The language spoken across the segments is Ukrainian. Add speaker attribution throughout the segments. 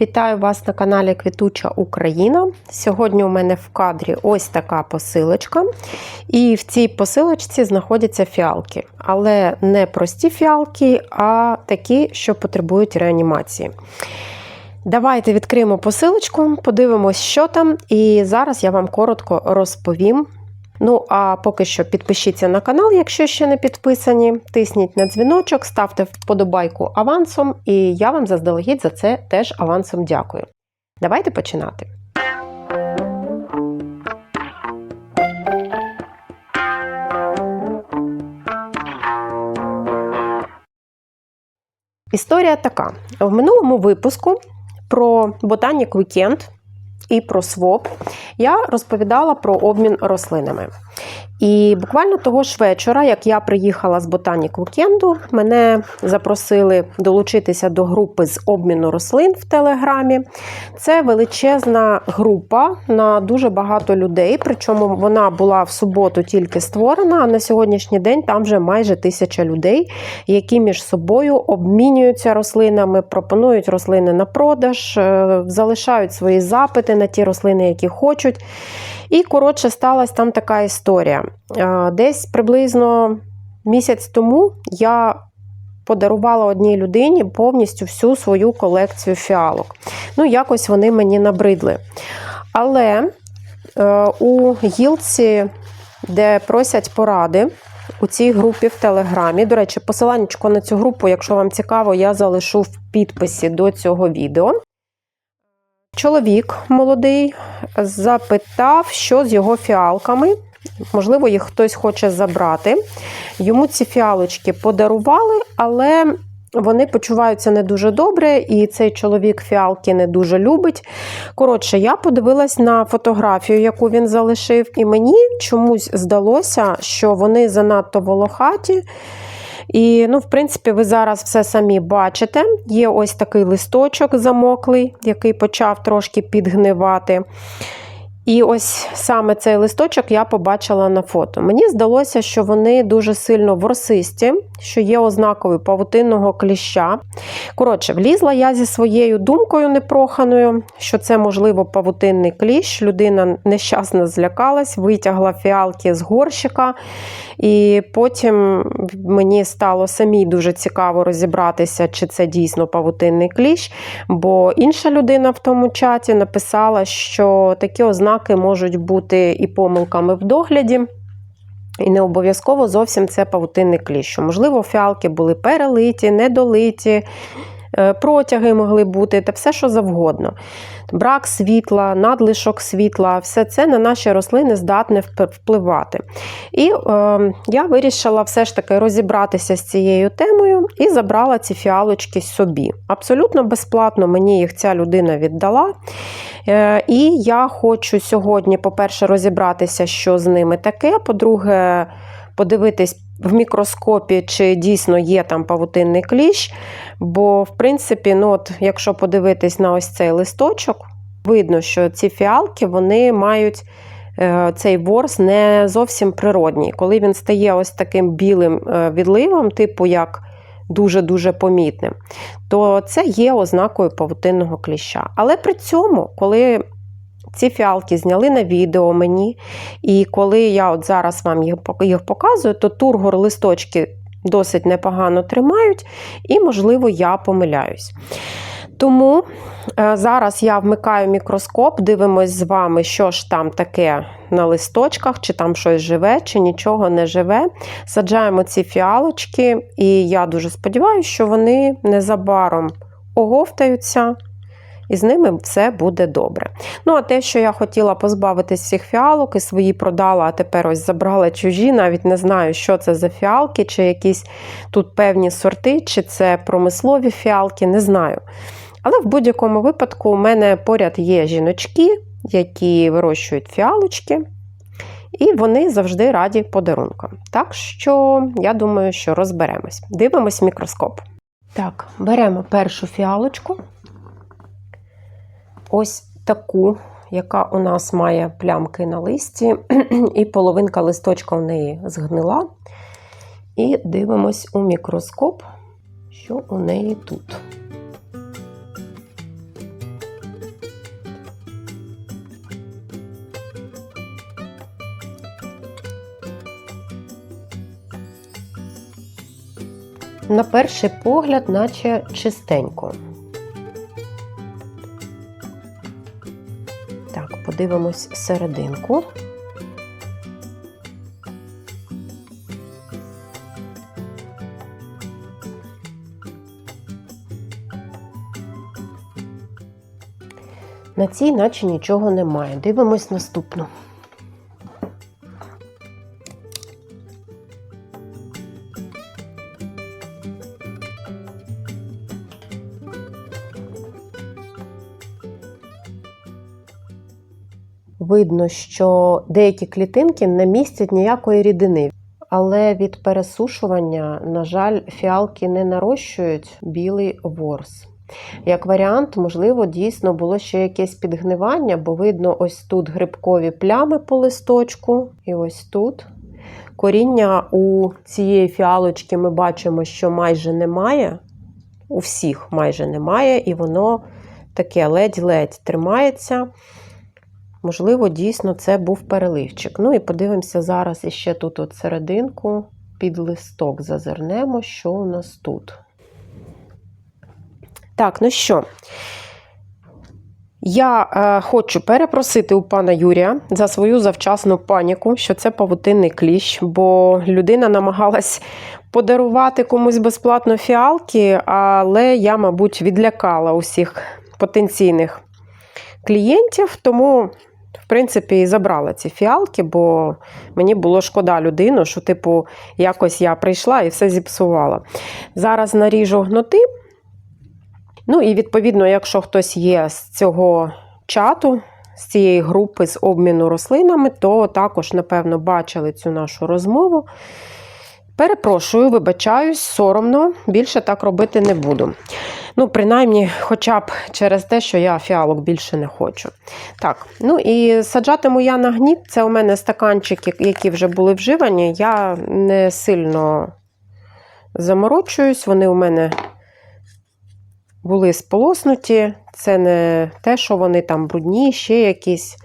Speaker 1: Вітаю вас на каналі Квітуча Україна. Сьогодні у мене в кадрі ось така посилочка. І в цій посилочці знаходяться фіалки. Але не прості фіалки, а такі, що потребують реанімації. Давайте відкриємо посилочку, подивимось, що там, і зараз я вам коротко розповім. Ну, а поки що підпишіться на канал, якщо ще не підписані. Тисніть на дзвіночок, ставте вподобайку авансом, і я вам заздалегідь за це теж авансом дякую. Давайте починати. Історія така: в минулому випуску про Ботанік Вікенд і про СВОП я розповідала про обмін рослинами. І буквально того ж вечора, як я приїхала з Ботанік Вікенду, мене запросили долучитися до групи з обміну рослин в Телеграмі. Це величезна група на дуже багато людей. Причому вона була в суботу тільки створена, а на сьогоднішній день там вже майже тисяча людей, які між собою обмінюються рослинами, пропонують рослини на продаж, е, залишають свої запити на ті рослини, які хочуть. І, коротше, сталася там така історія. Десь приблизно місяць тому я подарувала одній людині повністю всю свою колекцію фіалок. Ну, якось вони мені набридли. Але е, у гілці, де просять поради, у цій групі в Телеграмі. До речі, посиланнячко на цю групу, якщо вам цікаво, я залишу в підписі до цього відео. Чоловік молодий запитав, що з його фіалками. Можливо, їх хтось хоче забрати. Йому ці фіалочки подарували, але вони почуваються не дуже добре, і цей чоловік фіалки не дуже любить. Коротше, я подивилась на фотографію, яку він залишив, і мені чомусь здалося, що вони занадто волохаті. І, ну, в принципі, ви зараз все самі бачите. Є ось такий листочок замоклий, який почав трошки підгнивати. І ось саме цей листочок я побачила на фото. Мені здалося, що вони дуже сильно ворсисті, що є ознакою павутинного кліща. Коротше, влізла я зі своєю думкою непроханою, що це, можливо, павутинний кліщ. Людина нещасно злякалась, витягла фіалки з горщика. І потім мені стало самій дуже цікаво розібратися, чи це дійсно павутинний кліщ. Бо інша людина в тому чаті написала, що такі ознаки можуть бути і помилками в догляді. І не обов'язково зовсім це павутинний кліщ. Можливо, фіалки були перелиті, недолиті, протяги могли бути, та все, що завгодно. Брак світла, надлишок світла, все це на наші рослини здатне впливати. І е, я вирішила все ж таки розібратися з цією темою і забрала ці фіалочки собі. Абсолютно безплатно мені їх ця людина віддала. Е, і я хочу сьогодні, по-перше, розібратися, що з ними таке. По-друге, подивитись в мікроскопі, чи дійсно є там павутинний кліщ. Бо, в принципі, ну от, якщо подивитись на ось цей листочок, видно, що ці фіалки вони мають е, цей ворс не зовсім природній. Коли він стає ось таким білим е, відливом, типу як дуже-дуже помітним, то це є ознакою павутинного кліща. Але при цьому, коли ці фіалки зняли на відео мені. І коли я от зараз вам їх показую, то тургор листочки досить непогано тримають, і, можливо, я помиляюсь. Тому е, зараз я вмикаю мікроскоп, дивимось з вами, що ж там таке на листочках, чи там щось живе, чи нічого не живе. Саджаємо ці фіалочки, і я дуже сподіваюся, що вони незабаром оговтаються і з ними все буде добре. Ну, а те, що я хотіла позбавитись всіх фіалок і свої продала, а тепер ось забрала чужі, навіть не знаю, що це за фіалки, чи якісь тут певні сорти, чи це промислові фіалки, не знаю. Але в будь-якому випадку у мене поряд є жіночки, які вирощують фіалочки. І вони завжди раді подарункам. Так що, я думаю, що розберемось. Дивимось мікроскоп. Так, беремо першу фіалочку ось таку, яка у нас має плямки на листі, і половинка листочка в неї згнила. І дивимось у мікроскоп, що у неї тут. На перший погляд, наче чистенько. Так, подивимось серединку. На цій наче нічого немає. Дивимось наступну. Видно, що деякі клітинки не містять ніякої рідини. Але від пересушування, на жаль, фіалки не нарощують білий ворс. Як варіант, можливо, дійсно було ще якесь підгнивання, бо видно, ось тут грибкові плями по листочку, і ось тут. Коріння у цієї фіалочки ми бачимо, що майже немає. У всіх майже немає, і воно таке ледь-ледь тримається. Можливо, дійсно це був переливчик. Ну і подивимося зараз іще тут от серединку під листок зазирнемо, що у нас тут. Так, ну що, я е, хочу перепросити у пана Юрія за свою завчасну паніку, що це павутинний кліщ, бо людина намагалась подарувати комусь безплатно фіалки, але я, мабуть, відлякала усіх потенційних клієнтів, тому. Принципі, і забрала ці фіалки, бо мені було шкода людину, що, типу, якось я прийшла і все зіпсувала. Зараз наріжу гноти. Ну і відповідно, якщо хтось є з цього чату, з цієї групи з обміну рослинами, то також, напевно, бачили цю нашу розмову. Перепрошую, вибачаюсь, соромно, більше так робити не буду. Ну, принаймні, хоча б через те, що я фіалок більше не хочу. Так, ну і саджатиму я на гніт. Це у мене стаканчики, які вже були вживані. Я не сильно заморочуюсь, вони у мене були сполоснуті. Це не те, що вони там брудні, ще якісь.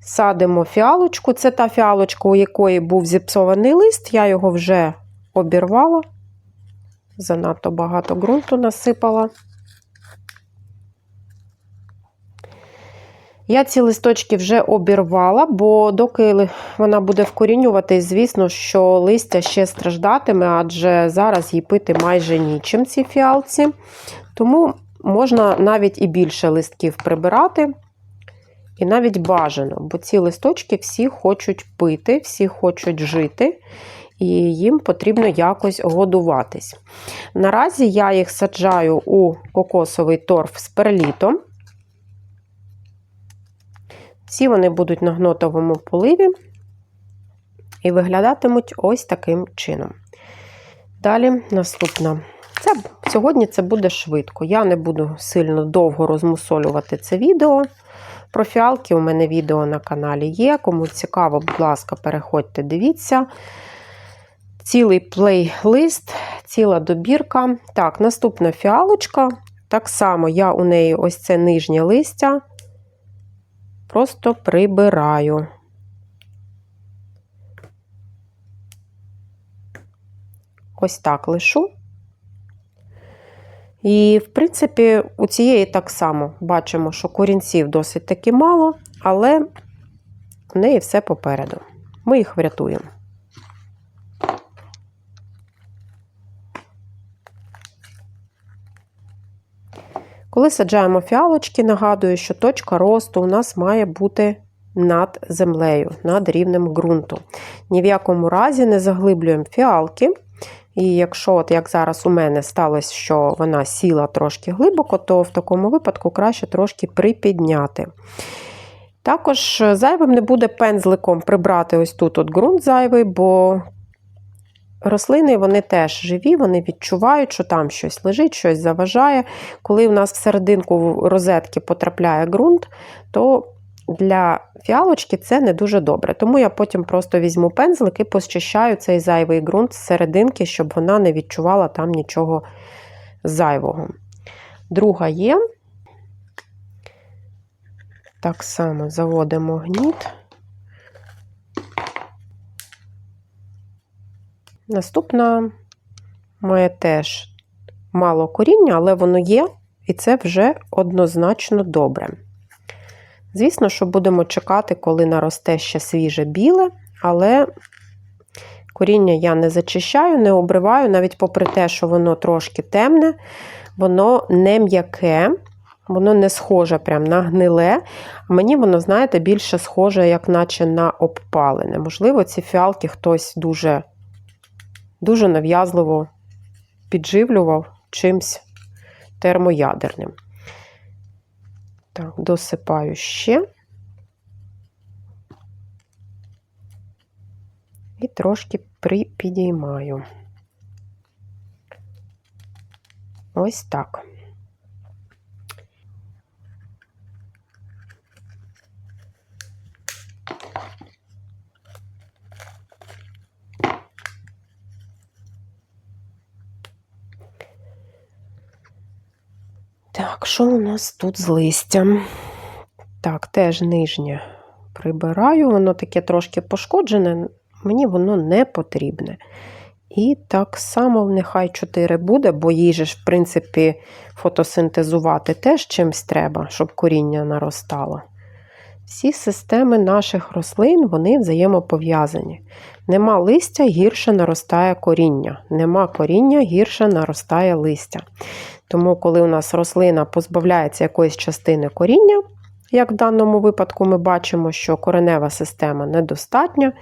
Speaker 1: Садимо фіалочку. Це та фіалочка, у якої був зіпсований лист, я його вже обірвала. Занадто багато ґрунту насипала. Я ці листочки вже обірвала, бо доки вона буде вкорінюватись, звісно, що листя ще страждатиме, адже зараз їй пити майже нічим ці фіалці. Тому можна навіть і більше листків прибирати. І навіть бажано, бо ці листочки всі хочуть пити, всі хочуть жити, і їм потрібно якось годуватись. Наразі я їх саджаю у кокосовий торф з перлітом. Всі вони будуть на гнотовому поливі і виглядатимуть ось таким чином. Далі наступна. Це, Сьогодні це буде швидко. Я не буду сильно довго розмусолювати це відео. Про фіалки у мене відео на каналі є. Кому цікаво, будь ласка, переходьте, дивіться. Цілий плейлист, ціла добірка. Так, наступна фіалочка. Так само я у неї ось це нижнє листя. Просто прибираю. Ось так лишу. І, в принципі, у цієї так само бачимо, що корінців досить таки мало, але в неї все попереду. Ми їх врятуємо. Коли саджаємо фіалочки, нагадую, що точка росту у нас має бути над землею, над рівнем ґрунту. Ні в якому разі не заглиблюємо фіалки. І якщо, от як зараз у мене сталося, що вона сіла трошки глибоко, то в такому випадку краще трошки припідняти. Також зайвим не буде пензликом прибрати ось тут от ґрунт зайвий, бо рослини вони теж живі, вони відчувають, що там щось лежить, щось заважає. Коли в нас в серединку розетки потрапляє ґрунт, то для фіалочки це не дуже добре. Тому я потім просто візьму пензлик і почищаю цей зайвий ґрунт з серединки, щоб вона не відчувала там нічого зайвого. Друга є. Так само заводимо гніт. Наступна має теж мало коріння, але воно є, і це вже однозначно добре. Звісно, що будемо чекати, коли наросте ще свіже біле, але коріння я не зачищаю, не обриваю, навіть попри те, що воно трошки темне, воно не м'яке, воно не схоже прям на гниле. Мені воно, знаєте, більше схоже, як наче на обпалене. Можливо, ці фіалки хтось дуже, дуже нав'язливо підживлював чимсь термоядерним. Так, досипаю ще. І трошки припідіймаю. Ось так. Так, що у нас тут з листям? Так, теж нижнє прибираю, воно таке трошки пошкоджене, мені воно не потрібне. І так само нехай 4 буде, бо їй же в принципі, фотосинтезувати теж чимсь треба, щоб коріння наростало. Всі системи наших рослин вони взаємопов'язані. Нема листя, гірше наростає коріння. Нема коріння, гірше наростає листя. Тому, коли у нас рослина позбавляється якоїсь частини коріння, як в даному випадку ми бачимо, що коренева система недостатня,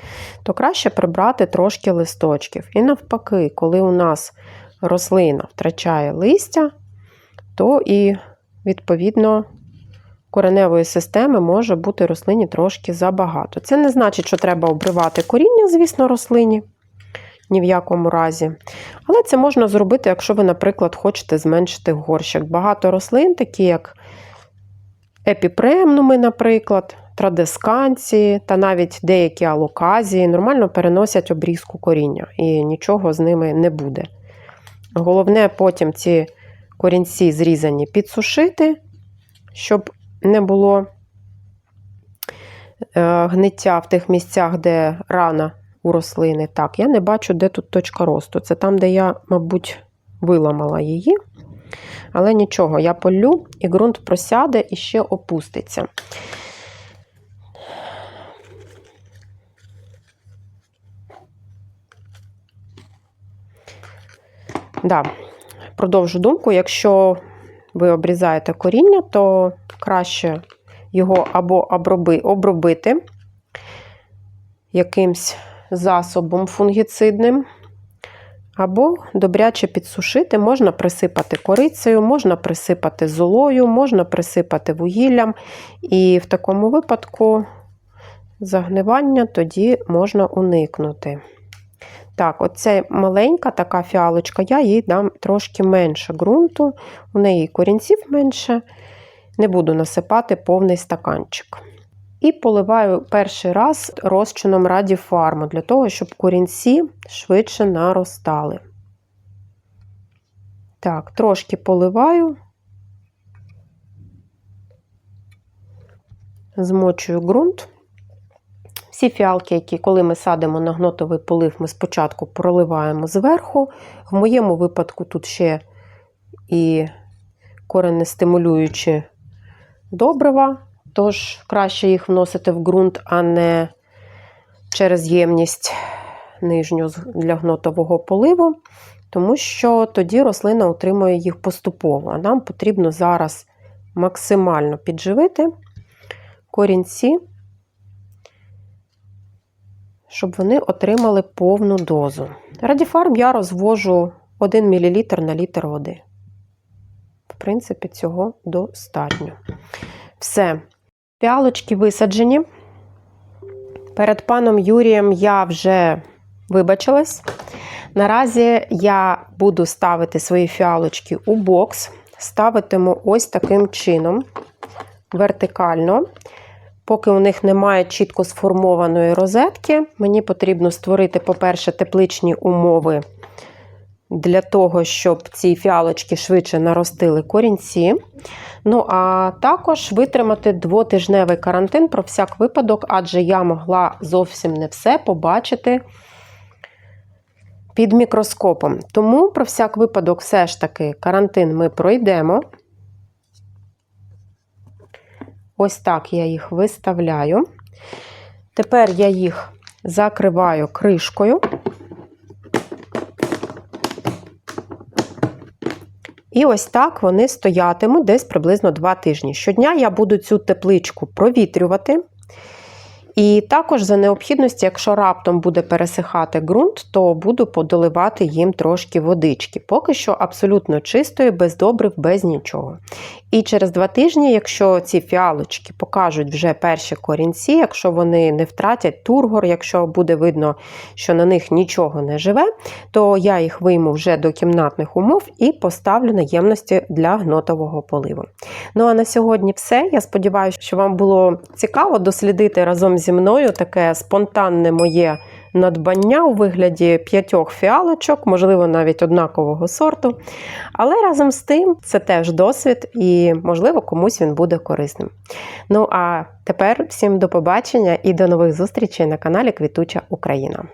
Speaker 1: то краще прибрати трошки листочків. І навпаки, коли у нас рослина втрачає листя, то і, відповідно, кореневої системи може бути рослині трошки забагато. Це не значить, що треба обривати коріння, звісно, рослині. Ні в якому разі. Але це можна зробити, якщо ви, наприклад, хочете зменшити горщик. Багато рослин, такі як епіпремнуми, наприклад, традесканції та навіть деякі алоказії, нормально переносять обрізку коріння і нічого з ними не буде. Головне потім ці корінці зрізані підсушити, щоб не було е, гниття в тих місцях, де рана у рослини. Так, я не бачу, де тут точка росту. Це там, де я, мабуть, виламала її. Але нічого, я полю, і ґрунт просяде і ще опуститься. Да, Продовжу думку, якщо ви обрізаєте коріння, то краще його або оброби, обробити якимсь засобом фунгіцидним, або добряче підсушити, можна присипати корицею, можна присипати золою, можна присипати вугіллям. І в такому випадку загнивання тоді можна уникнути. Так, оця маленька така фіалочка, я їй дам трошки менше ґрунту, у неї корінців менше, не буду насипати повний стаканчик. І поливаю перший раз розчином радіфарму, для того, щоб корінці швидше наростали. Так, трошки поливаю, змочую ґрунт. Всі фіалки, які, коли ми садимо на гнотовий полив, ми спочатку проливаємо зверху. В моєму випадку тут ще і коренестимулюючі добрива. Тож краще їх вносити в ґрунт, а не через ємність нижню для гнотового поливу, тому що тоді рослина отримує їх поступово. А нам потрібно зараз максимально підживити корінці, щоб вони отримали повну дозу. Радіфарм я розвожу 1 мл на літр води. Принципі, цього достатньо. Все. Фіалочки висаджені. Перед паном Юрієм я вже вибачилась. Наразі я буду ставити свої фіалочки у бокс. Ставитиму ось таким чином, вертикально. Поки у них немає чітко сформованої розетки, мені потрібно створити, по-перше, тепличні умови для того, щоб ці фіалочки швидше наростили корінці. Ну, а також витримати двотижневий карантин про всяк випадок, адже я могла зовсім не все побачити під мікроскопом. Тому, про всяк випадок, все ж таки карантин ми пройдемо. Ось так я їх виставляю. Тепер я їх закриваю кришкою. І ось так вони стоятимуть десь приблизно 2 тижні. Щодня я буду цю тепличку провітрювати. І також за необхідності, якщо раптом буде пересихати ґрунт, то буду подоливати їм трошки водички. Поки що абсолютно чистої, без добрив, без нічого. І через два тижні, якщо ці фіалочки покажуть вже перші корінці, якщо вони не втратять тургор, якщо буде видно, що на них нічого не живе, то я їх вийму вже до кімнатних умов і поставлю на ємності для гнотового поливу. Ну а на сьогодні все. Я сподіваюся, що вам було цікаво дослідити разом зі мною таке спонтанне моє надбання у вигляді п'ятьох фіалочок, можливо, навіть однакового сорту. Але разом з тим це теж досвід і, можливо, комусь він буде корисним. Ну а тепер всім до побачення і до нових зустрічей на каналі Квітуча Україна.